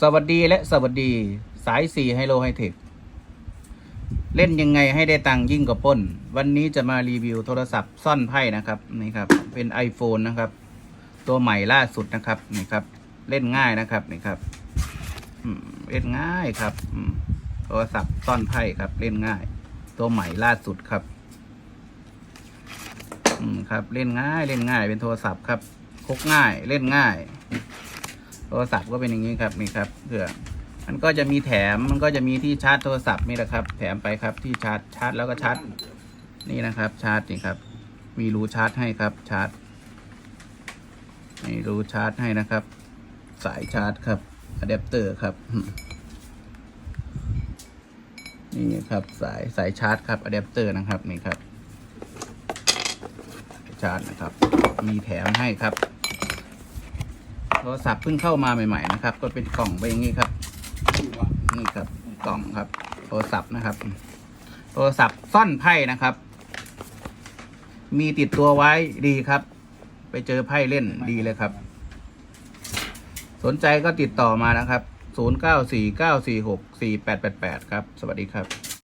สวัสดีและสวัสดีสายสี่ไฮโลไฮเทคเล่นยังไงให้ได้ตังยิ่งกว่าป้น วันนี้จะมารีวิวโทรศัพท์ซ่อนไพ่นะครับนี่ครับ เป็น iPhone นะครับ ตัวใหม่ล่าสุดนะครับนี่ครับ เล่นง่ายนะครับนี่ครับเล่นง่ายครับโทรศัพท์ซ่อนไพ่ครับ เล่นง่าย ตัวใหม่ล่าสุดครับ อืมครับ เล่นง่าย เล่นง่ายเป็นโทรศัพท์ครับพกง่ายเล่นง่าย โทรศัพท์ก็เป็นอย่างนี้ครับนี่ครับเพื่อมันก็จะมีแถมมันก็จะมีที่ชาร์จโทรศัพท์นี่แหละครับ แถมไปครับที่ชาร์จชาร์จแล้วก็ชาร์จนี่นะครับ ชาร์จนี่ครับ มีรูชาร์จให้ครับชาร์จมีรูชาร์จให้นะครับ สายชาร์จครับอะแดปเตอร์ครับนี่ครับสายสายชาร์จครับอะแดปเตอร์นะครับนี่ครับ ชาร์จนะครับ มีแถมให้ครับ โทรศัพท์เพิ่งเข้ามาใหม่ ๆ นะครับ ก็เป็นกล่องไปอย่างนี้ครับ นี่ครับกล่องครับ โทรศัพท์นะครับ โทรศัพท์ซ่อนไพ่นะครับ มีติดตัวไว้ดีครับ ไปเจอไพ่เล่นดีเลยครับ สนใจก็ติดต่อมานะครับ 0949464888 ครับ สวัสดีครับ